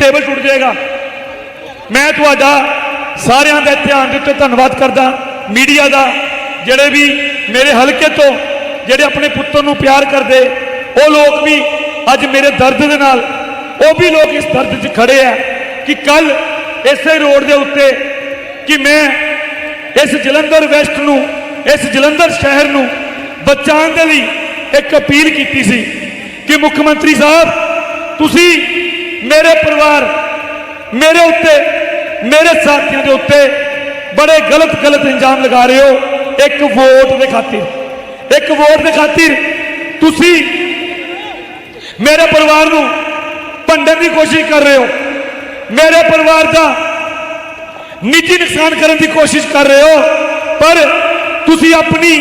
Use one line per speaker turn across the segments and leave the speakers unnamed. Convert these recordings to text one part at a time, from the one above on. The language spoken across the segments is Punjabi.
ਟੇਬਲ ਟੁੱਟ ਜਾਏਗਾ। ਮੈਂ ਤੁਹਾਡਾ ਸਾਰਿਆਂ ਦਾ ਧਿਆਨ ਦੇ ਉੱਤੇ ਧੰਨਵਾਦ ਕਰਦਾ। ਮੀਡੀਆ ਦਾ, ਜਿਹੜੇ ਵੀ ਮੇਰੇ ਹਲਕੇ ਤੋਂ ਜਿਹੜੇ ਆਪਣੇ ਪੁੱਤਰ ਨੂੰ ਪਿਆਰ ਕਰਦੇ, ਉਹ ਲੋਕ ਵੀ ਅੱਜ ਮੇਰੇ ਦਰਦ ਦੇ ਨਾਲ, ਉਹ ਵੀ ਲੋਕ ਇਸ ਦਰਦ 'ਚ ਖੜੇ ਆ ਕਿ ਕੱਲ ਇਸੇ ਰੋਡ ਦੇ ਉੱਤੇ ਕਿ ਮੈਂ ਇਸ ਜਲੰਧਰ ਵੈਸਟ ਨੂੰ, ਇਸ ਜਲੰਧਰ ਸ਼ਹਿਰ ਨੂੰ ਬਚਾਉਣ ਦੇ ਲਈ ਇੱਕ ਅਪੀਲ ਕੀਤੀ ਸੀ ਕਿ ਮੁੱਖ ਮੰਤਰੀ ਸਾਹਿਬ, ਤੁਸੀਂ ਮੇਰੇ ਪਰਿਵਾਰ, ਮੇਰੇ ਉੱਤੇ, ਮੇਰੇ ਸਾਥੀਆਂ ਦੇ ਉੱਤੇ ਬੜੇ ਗਲਤ ਗਲਤ ਇੰਜਾਮ ਲਗਾ ਰਹੇ ਹੋ। ਇੱਕ ਵੋਟ ਦੇ ਖਾਤਰ, ਇੱਕ ਵੋਟ ਦੇ ਖਾਤਰ ਤੁਸੀਂ ਮੇਰੇ ਪਰਿਵਾਰ ਨੂੰ ਭੰਡਣ ਦੀ ਕੋਸ਼ਿਸ਼ ਕਰ ਰਹੇ ਹੋ। ਮੇਰੇ ਪਰਿਵਾਰ ਦਾ ਨਿੱਜੀ ਨੁਕਸਾਨ ਕਰਨ ਦੀ ਕੋਸ਼ਿਸ਼ ਕਰ ਰਹੇ ਹੋ। ਪਰ ਤੁਸੀਂ ਆਪਣੀ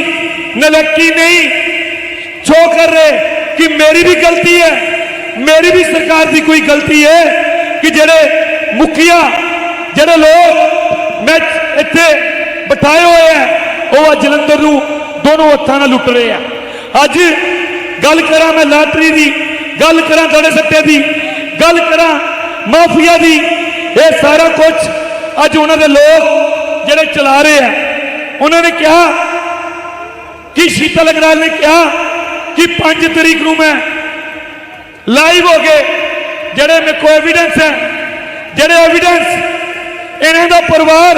ਨਲਕੀ ਨਹੀਂ ਛੋ ਕਰ ਰਹੇ ਕਿ ਮੇਰੀ ਵੀ ਗਲਤੀ ਹੈ। ਮੇਰੀ ਵੀ ਸਰਕਾਰ ਦੀ ਕੋਈ ਗਲਤੀ ਹੈ ਕਿ ਜਿਹੜੇ ਮੁਖੀਆ, ਜਿਹੜੇ ਲੋਕ ਮੈਂ ਇੱਥੇ ਬਿਠਾਏ ਹੋਏ ਆ, ਉਹ ਅੱਜ ਜਲੰਧਰ ਨੂੰ ਦੋਨੋਂ ਹੱਥਾਂ ਨਾਲ ਲੁੱਟ ਰਹੇ ਆ। ਅੱਜ ਗੱਲ ਕਰਾਂ ਮੈਂ ਲਾਟਰੀ ਦੀ, ਗੱਲ ਕਰਾਂ ਦੜੇ ਸੱਟੇ ਦੀ, ਗੱਲ ਕਰਾਂ ਮਾਫੀਆ ਦੀ, ਇਹ ਸਾਰਾ ਕੁਝ ਅੱਜ ਉਹਨਾਂ ਦੇ ਲੋਕ ਜਿਹੜੇ ਚਲਾ ਰਹੇ ਆ। ਉਹਨਾਂ ਨੇ ਕਿਹਾ, ਕਿ ਸ਼ੀਤਲ ਅਗਰਾਲ ਨੇ ਕਿਹਾ ਕਿ 5 ਤਰੀਕ ਨੂੰ ਮੈਂ ਲਾਈਵ ਹੋ ਕੇ ਜਿਹੜੇ ਮੇਰੇ ਕੋਲ ਐਵੀਡੈਂਸ ਹੈ, ਜਿਹੜੇ ਐਵੀਡੈਂਸ ਇਹਨਾਂ ਦਾ ਪਰਿਵਾਰ,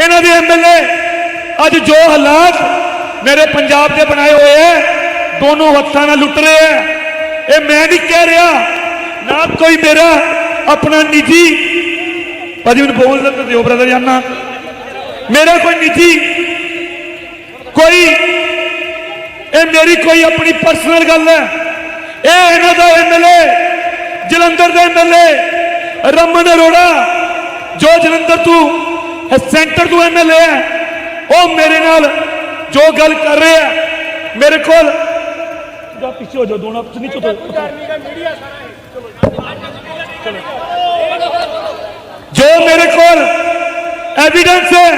ਇਹਨਾਂ ਦੇ ਐਮਐਲਏ ਅੱਜ ਜੋ ਹਾਲਾਤ ਮੇਰੇ ਪੰਜਾਬ ਦੇ ਬਣਾਏ ਹੋਏ ਹੈ, ਦੋਨੋਂ ਹੱਥਾਂ ਨਾਲ ਲੁੱਟ ਰਹੇ ਹੈ। ਇਹ ਮੈਂ ਨਹੀਂ ਕਹਿ ਰਿਹਾ, ਨਾ ਕੋਈ ਮੇਰਾ ਆਪਣਾ ਨਿੱਜੀ, ਭਾਜੀ ਮੈਨੂੰ ਬੋਲ ਤਾਂ ਦਿਓ ਬ੍ਰਦਰ ਜਾਨਾ। ਮੇਰਾ ਕੋਈ ਨਿੱਜੀ, ਕੋਈ, ਇਹ ਮੇਰੀ ਕੋਈ ਆਪਣੀ ਪਰਸਨਲ ਗੱਲ ਹੈ। ਇਹ ਇਹਨਾਂ ਦਾ ਐਮਐਲਏ ਜਲੰਧਰ ਦਾ ਐਮਐਲਏ ਰਮਨ ਅਰੋੜਾ, ਜੋ ਜਲੰਧਰ ਤੋਂ ਸੈਂਟਰ ਤੋਂ ਐਮਐਲਏ ਹੈ, ਉਹ ਮੇਰੇ ਨਾਲ ਜੋ ਗੱਲ ਕਰ ਰਹੇ ਆ ਮੇਰੇ ਕੋਲ ਜਾ ਪਿੱਛੇ ਹੋ ਜਾ ਦੋਨਾਂ ਪਿੱਛੇ ਨਹੀਂ ਚੁੱਪ ਜੋ ਮੇਰੇ ਕੋਲ ਐਵੀਡੈਂਸ ਹੈ,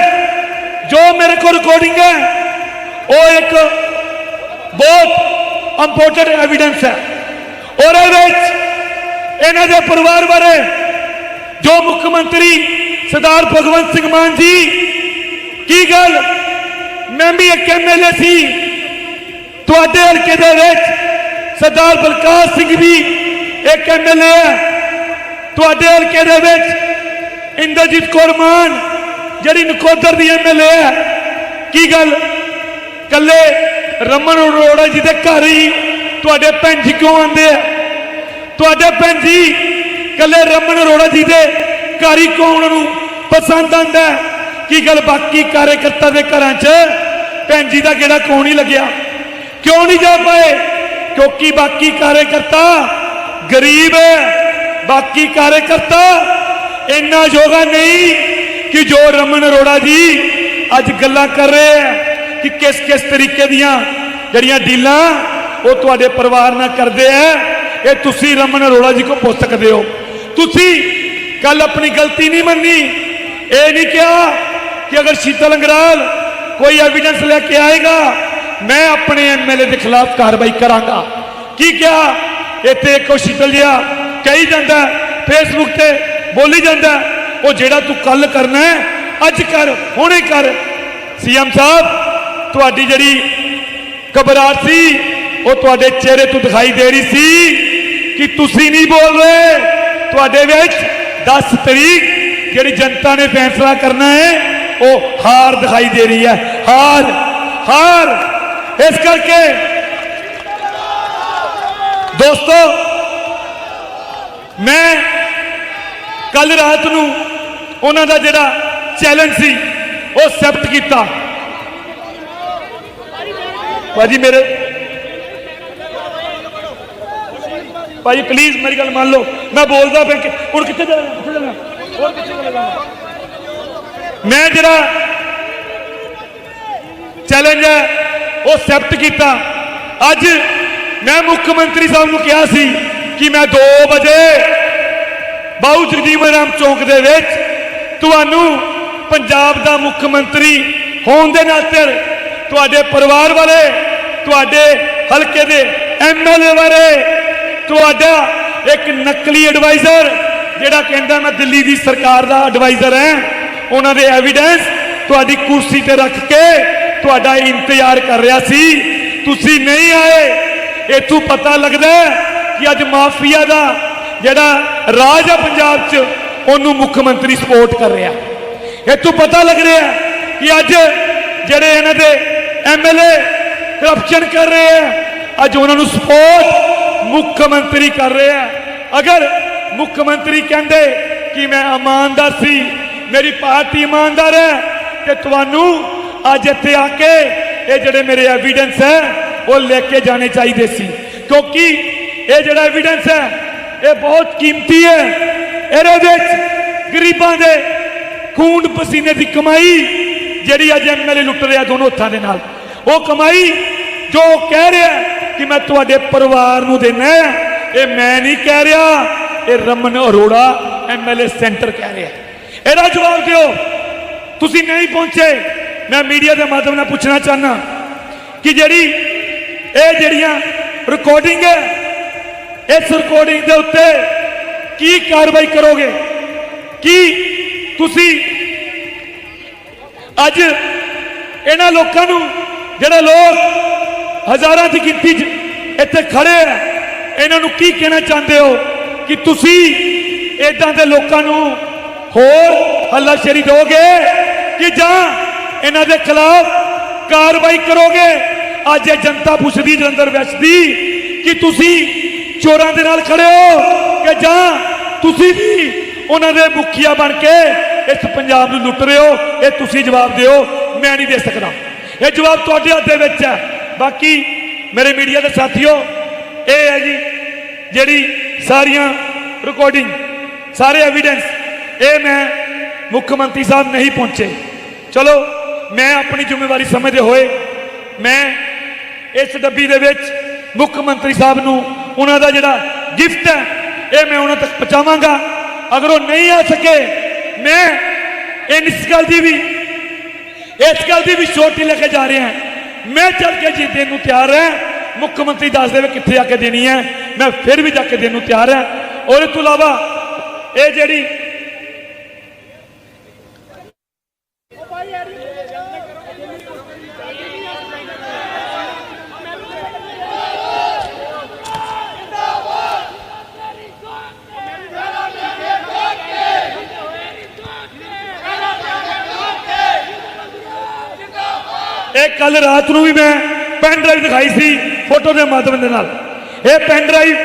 ਜੋ ਮੇਰੇ ਕੋਲ ਰਿਕਾਰਡਿੰਗ ਹੈ, ਉਹ ਇੱਕ ਬਹੁਤ ਇੰਪੋਰਟੈਂਟ ਐਵੀਡੈਂਸ ਹੈ। ਔਰ ਇਹਦੇ ਵਿੱਚ ਇਹਨਾਂ ਦੇ ਪਰਿਵਾਰ ਬਾਰੇ ਜੋ ਮੁੱਖ ਮੰਤਰੀ ਸਰਦਾਰ ਭਗਵੰਤ ਸਿੰਘ ਮਾਨ ਜੀ, ਕੀ ਗੱਲ? ਮੈਂ ਵੀ ਇੱਕ ਐਮਐਲਏ ਸੀ। ਤੁਹਾਡੇ ਹਲਕੇ ਦੇ ਵਿੱਚ ਸਰਦਾਰ ਬਲਕਾਰ ਸਿੰਘ ਵੀ ਇੱਕ ਐਮਐਲਏ ਹੈ। ਤੁਹਾਡੇ ਹਲਕੇ ਦੇ ਵਿੱਚ ਇੰਦਰਜੀਤ ਕੌਰ ਮਾਨ, ਜਿਹੜੀ ਨਕੋਦਰ ਦੀ ਐਮਐਲਏ ਹੈ। ਕੀ ਗੱਲ? ਕੱਲੇ ਰਮਨ ਅਰੋੜਾ ਜੀ ਦੇ ਘਰ ਹੀ ਤੁਹਾਡੇ ਭੈਣ ਜੀ ਕਿਉਂ ਆਉਂਦੇ ਆ? ਤੁਹਾਡੇ ਭੈਣ ਜੀ ਕੱਲੇ ਰਮਨ ਅਰੋੜਾ ਜੀ ਦੇ ਘਰ ਹੀ ਨੂੰ ਪਸੰਦ ਆਂਦਾ ਕੀ ਗੱਲ ਬਾਕੀ ਕਾਰਜਕਰਤਾ ਦੇ ਘਰਾਂ 'ਚ ਭੈਣ ਜੀ ਦਾ ਕਿਹੜਾ ਕਿਉਂ ਨਹੀਂ ਲੱਗਿਆ? ਕਿਉਂ ਨਹੀਂ ਜਾ ਪਾਏ? ਕਿਉਂਕਿ ਬਾਕੀ ਕਾਰਜਕਰਤਾ ਗਰੀਬ ਹੈ। ਬਾਕੀ ਕਾਰਜਕਰਤਾ ਇੰਨਾ ਯੋਗਾ ਨਹੀਂ ਕਿ ਜੋ ਰਮਨ ਅਰੋੜਾ ਜੀ ਅੱਜ ਗੱਲਾਂ ਕਰ ਰਹੇ ਹੈ ਕਿ ਕਿਸ ਕਿਸ ਤਰੀਕੇ ਦੀਆਂ ਜਿਹੜੀਆਂ ਡੀਲਾਂ ਉਹ ਤੁਹਾਡੇ ਪਰਿਵਾਰ ਨਾਲ ਕਰਦੇ ਆ। ਇਹ ਤੁਸੀਂ ਰਮਨ ਅਰੋੜਾ ਜੀ ਕੋ ਪੁੱਛ ਸਕਦੇ ਹੋ। ਤੁਸੀਂ ਕੱਲ ਆਪਣੀ ਗਲਤੀ ਨਹੀਂ ਮੰਨੀ। ਇਹ ਨਹੀਂ ਕਿਹਾ ਕਿ ਅਗਰ ਸ਼ੀਤਲ ਅੰਗਰਾਲ ਕੋਈ ਐਵੀਡੈਂਸ ਲੈ ਕੇ ਆਏਗਾ, ਮੈਂ ਆਪਣੇ ਐਮਐਲਏ ਦੇ ਖਿਲਾਫ ਕਾਰਵਾਈ ਕਰਾਂਗਾ। ਕੀ ਕਿਹਾ? ਇੱਥੇ ਇੱਕੋ ਸ਼ੀਤਲ ਜਿਹਾ ਕਹੀ ਜਾਂਦਾ ਫੇਸਬੁੱਕ ਤੇ ਬੋਲੀ ਜਾਂਦਾ, ਉਹ ਜਿਹੜਾ ਤੂੰ ਕੱਲ ਕਰਨਾ ਹੈ, ਅੱਜ ਕਰ, ਹੁਣੇ ਕਰ। ਸੀਐਮ ਸਾਹਿਬ, ਤੁਹਾਡੀ ਜਿਹੜੀ ਘਬਰਾਹਟ ਸੀ ਉਹ ਤੁਹਾਡੇ ਚਿਹਰੇ ਤੋਂ ਦਿਖਾਈ ਦੇ ਰਹੀ ਸੀ ਕਿ ਤੁਸੀਂ ਨਹੀਂ ਬੋਲ ਰਹੇ। ਤੁਹਾਡੇ ਵਿੱਚ 10 ਤਰੀਕ ਜਿਹੜੀ ਜਨਤਾ ਨੇ ਫੈਸਲਾ ਕਰਨਾ ਹੈ, ਉਹ ਹਾਰ ਦਿਖਾਈ ਦੇ ਰਹੀ ਹੈ। ਹਾਰ ਹਾਰ। ਇਸ ਕਰਕੇ ਦੋਸਤੋ, ਮੈਂ ਕੱਲ ਰਾਤ ਨੂੰ ਉਹਨਾਂ ਦਾ ਜਿਹੜਾ ਚੈਲੰਜ ਸੀ, ਉਹ ਐਕਸੈਪਟ ਕੀਤਾ। ਭਾਜੀ ਮੇਰੇ ਭਾਜੀ ਪਲੀਜ਼ ਮੇਰੀ ਗੱਲ ਮੰਨ ਲਓ। ਮੈਂ ਬੋਲਦਾ ਫਿਰ ਹੁਣ ਕਿੱਥੇ ਜਾਣਾ ਕਿੱਥੇ ਜਾਣਾ? ਹੋਰ ਕਿੱਥੇ ਜਾਣਾ? ਮੈਂ ਜਿਹੜਾ ਚੈਲੰਜ ਹੈ, ਉਹ ਐਕਸੈਪਟ ਕੀਤਾ। ਅੱਜ ਮੈਂ ਮੁੱਖ ਮੰਤਰੀ ਸਾਹਿਬ ਨੂੰ ਕਿਹਾ ਸੀ ਕਿ ਮੈਂ 2 ਵਜੇ ਬਾਉ ਜਗਜੀਵਨ ਰਾਮ ਚੌਂਕ ਦੇ ਵਿੱਚ ਤੁਹਾਨੂੰ ਪੰਜਾਬ ਦਾ ਮੁੱਖ ਮੰਤਰੀ ਹੋਣ ਦੇ ਨਾਤੇ ਤੁਹਾਡੇ ਪਰਿਵਾਰ ਵਾਲੇ, ਤੁਹਾਡੇ ਹਲਕੇ ਦੇ ਐਮਐਲਏ ਬਾਰੇ ਤੁਹਾਡਾ ਇੱਕ ਨਕਲੀ ਐਡਵਾਈਜ਼ਰ ਜਿਹੜਾ ਕਹਿੰਦਾ ਮੈਂ ਦਿੱਲੀ ਦੀ ਸਰਕਾਰ ਦਾ ਐਡਵਾਈਜ਼ਰ ਹਾਂ। ਉਹਨਾਂ ਦੇ ਐਵੀਡੈਂਸ ਤੁਹਾਡੀ ਕੁਰਸੀ ਤੇ ਰੱਖ ਕੇ ਤੁਹਾਡਾ ਇੰਤਜ਼ਾਰ ਕਰ ਰਿਹਾ ਸੀ। ਤੁਸੀਂ ਨਹੀਂ ਆਏ। ਇਥੋਂ ਪਤਾ ਲੱਗਦਾ ਕਿ ਅੱਜ ਮਾਫੀਆ ਦਾ ਜਿਹੜਾ ਰਾਜ ਹੈ ਪੰਜਾਬ 'ਚ, ਉਹਨੂੰ ਮੁੱਖ ਮੰਤਰੀ ਸਪੋਰਟ ਕਰ ਰਿਹਾ। ਇਥੋਂ ਪਤਾ ਲੱਗ ਰਿਹਾ ਕਿ ਅੱਜ ਜਿਹੜੇ ਇਹਨਾਂ ਦੇ ਐਮਐਲਏ ਕਰਪਸ਼ਨ ਕਰ ਰਹੇ ਆ ਅੱਜ ਉਹਨਾਂ ਨੂੰ ਸਪੋਰਟ ਮੁੱਖ ਮੰਤਰੀ ਕਰ ਰਿਹਾ ਅਗਰ ਮੁੱਖ ਮੰਤਰੀ ਕਹਿੰਦੇ ਕਿ ਮੈਂ ਇਮਾਨਦਾਰ ਸੀ, ਮੇਰੀ ਪਾਰਟੀ ਇਮਾਨਦਾਰ ਹੈ, ਤੇ ਤੁਹਾਨੂੰ ਅੱਜ ਇੱਥੇ ਆ ਕੇ ਇਹ ਜਿਹੜੇ ਮੇਰੇ ਐਵੀਡੈਂਸ ਹੈ, ਉਹ ਲੈ ਕੇ ਜਾਣੇ ਚਾਹੀਦੇ ਸੀ। ਕਿਉਂਕਿ ਇਹ ਜਿਹੜਾ ਐਵੀਡੈਂਸ ਹੈ, ਇਹ ਬਹੁਤ ਕੀਮਤੀ ਹੈ। ਇਹਦੇ ਵਿੱਚ ਗਰੀਬਾਂ ਦੇ ਖੂਨ ਪਸੀਨੇ ਦੀ ਕਮਾਈ ਜਿਹੜੀ ਅੱਜ ਐਮਐਲਏ ਲੁੱਟ ਰਿਹਾ ਦੋਨੋਂ ਹੱਥਾਂ ਦੇ ਨਾਲ, ਉਹ ਕਮਾਈ ਜੋ ਕਹਿ ਰਿਹਾ ਕਿ ਮੈਂ ਤੁਹਾਡੇ ਪਰਿਵਾਰ ਨੂੰ ਦੇਣਾ ਇਹ ਮੈਂ ਨਹੀਂ ਕਹਿ ਰਿਹਾ, ਇਹ ਰਮਨ ਅਰੋੜਾ ਐਮਐਲਏ ਸੈਂਟਰ ਕਹਿ ਰਿਹਾ। ਇਹਦਾ ਜਵਾਬ ਦਿਓ। ਤੁਸੀਂ ਨਹੀਂ ਪਹੁੰਚੇ। ਮੈਂ ਮੀਡੀਆ ਦੇ ਮਾਧਿਅਮ ਨਾਲ ਪੁੱਛਣਾ ਚਾਹਨਾ ਕਿ ਜਿਹੜੀ ਇਹ ਜਿਹੜੀਆਂ ਰਿਕਾਰਡਿੰਗ ਹੈ, ਇਸ ਰਿਕਾਰਡਿੰਗ ਦੇ ਉੱਤੇ ਕੀ ਕਾਰਵਾਈ ਕਰੋਗੇ? ਕੀ ਤੁਸੀਂ ਅੱਜ ਇਹਨਾਂ ਲੋਕਾਂ ਨੂੰ, ਜਿਹੜੇ ਲੋਕ ਹਜ਼ਾਰਾਂ ਦੀ ਗਿਣਤੀ 'ਚ ਇੱਥੇ ਖੜੇ ਆ। ਇਹਨਾਂ ਨੂੰ ਕੀ ਕਹਿਣਾ ਚਾਹੁੰਦੇ ਹੋ ਕਿ ਤੁਸੀਂ ਇਦਾਂ ਦੇ ਲੋਕਾਂ ਨੂੰ ਹੋਰ ਹੱਲਾਸ਼ੇਰੀ ਦਿਓਗੇ ਕਿ ਜਾਂ ਇਹਨਾਂ ਦੇ ਖਿਲਾਫ ਕਾਰਵਾਈ ਕਰੋਗੇ? ਅੱਜ ਇਹ ਜਨਤਾ ਪੁੱਛਦੀ, ਜਲੰਧਰ ਵਿੱਚ ਦੀ ਕਿ ਤੁਸੀਂ ਚੋਰਾਂ ਦੇ ਨਾਲ ਖੜੇ ਹੋ ਕਿ ਜਾਂ ਤੁਸੀਂ ਵੀ ਉਹਨਾਂ ਦੇ ਮੁਖੀਆ ਬਣ ਕੇ ਇਸ ਪੰਜਾਬ ਨੂੰ ਲੁੱਟ ਰਹੇ ਹੋ? ਇਹ ਤੁਸੀਂ ਜਵਾਬ ਦਿਓ, ਮੈਂ ਨਹੀਂ ਦੇ ਸਕਦਾ। ਇਹ ਜਵਾਬ ਤੁਹਾਡੇ ਹੱਥ ਦੇ ਵਿੱਚ ਹੈ। ਬਾਕੀ ਮੇਰੇ ਮੀਡੀਆ ਦੇ ਸਾਥੀਓ, ਇਹ ਹੈ ਜੀ ਜਿਹੜੀ ਸਾਰੀਆਂ ਰਿਕਾਰਡਿੰਗ ਸਾਰੇ ਐਵੀਡੈਂਸ ਇਹ ਮੈਂ ਮੁੱਖ ਮੰਤਰੀ ਸਾਹਿਬ ਨਹੀਂ ਪਹੁੰਚੇ। ਚਲੋ, ਮੈਂ ਆਪਣੀ ਜ਼ਿੰਮੇਵਾਰੀ ਸਮਝਦੇ ਹੋਏ, ਮੈਂ ਇਸ ਡੱਬੀ ਦੇ ਵਿੱਚ ਮੁੱਖ ਮੰਤਰੀ ਸਾਹਿਬ ਨੂੰ ਉਹਨਾਂ ਦਾ ਜਿਹੜਾ ਗਿਫਟ ਹੈ, ਇਹ ਮੈਂ ਉਹਨਾਂ ਤੱਕ ਪਹੁੰਚਾਵਾਂਗਾ। ਅਗਰ ਉਹ ਨਹੀਂ ਆ ਸਕੇ, ਮੈਂ ਇਸ ਗੱਲ ਦੀ ਵੀ, ਇਸ ਗੱਲ ਦੀ ਵੀ ਛੋਟੀ ਲੈ ਕੇ ਜਾ ਰਿਹਾ ਮੈਂ ਚੱਲ ਕੇ ਜੀ ਦੇਣ ਨੂੰ ਤਿਆਰ ਹਾਂ। ਮੁੱਖ ਮੰਤਰੀ ਦੱਸ ਦੇਵੇ ਕਿੱਥੇ ਜਾ ਕੇ ਦੇਣੀ ਹੈ। ਮੈਂ ਫਿਰ ਵੀ ਜਾ ਕੇ ਦੇਣ ਨੂੰ ਤਿਆਰ ਹਾਂ। ਉਹਦੇ ਤੋਂ ਇਲਾਵਾ ਇਹ ਜਿਹੜੀ ਇਹ ਕੱਲ ਰਾਤ ਨੂੰ ਵੀ ਮੈਂ ਪੈਨ ਡਰਾਈਵ ਦਿਖਾਈ ਸੀ ਫੋਟੋ ਦੇ ਮਾਧਿਅਮ ਦੇ ਨਾਲ। ਇਹ ਪੈਨ ਡਰਾਈਵ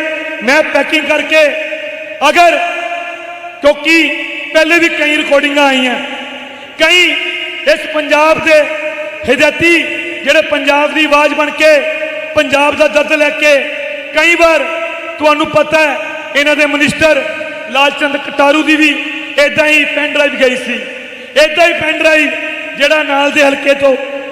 ਮੈਂ ਪੈਕਿੰਗ ਕਰਕੇ ਅਗਰ ਕਿਉਂਕਿ ਪਹਿਲੇ ਵੀ ਕਈ ਰਿਕਾਰਡਿੰਗਾਂ ਆਈਆਂ, ਕਈ ਇਸ ਪੰਜਾਬ ਦੇ ਹਿਦਾਇਤੀ ਜਿਹੜੇ ਪੰਜਾਬ ਦੀ ਆਵਾਜ਼ ਬਣ ਕੇ ਪੰਜਾਬ ਦਾ ਦਰਦ ਲੈ ਕੇ ਕਈ ਵਾਰ ਤੁਹਾਨੂੰ ਪਤਾ ਹੈ, ਇਹਨਾਂ ਦੇ ਮਿਨਿਸਟਰ ਲਾਲਚੰਦ ਕਟਾਰੂ ਦੀ ਵੀ ਇਦਾਂ ਹੀ ਪੈਨ ਡਰਾਈਵ ਗਈ ਸੀ। ਇਦਾਂ ਹੀ ਪੈਨ ਡਰਾਈਵ ਜਿਹੜਾ ਨਾਲ ਦੇ ਹਲਕੇ ਤੋਂ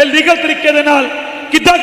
ਇਹ ਲੀਗਲ ਤਰੀਕੇ ਦੇ ਨਾਲ ਕਿੱਦਾਂ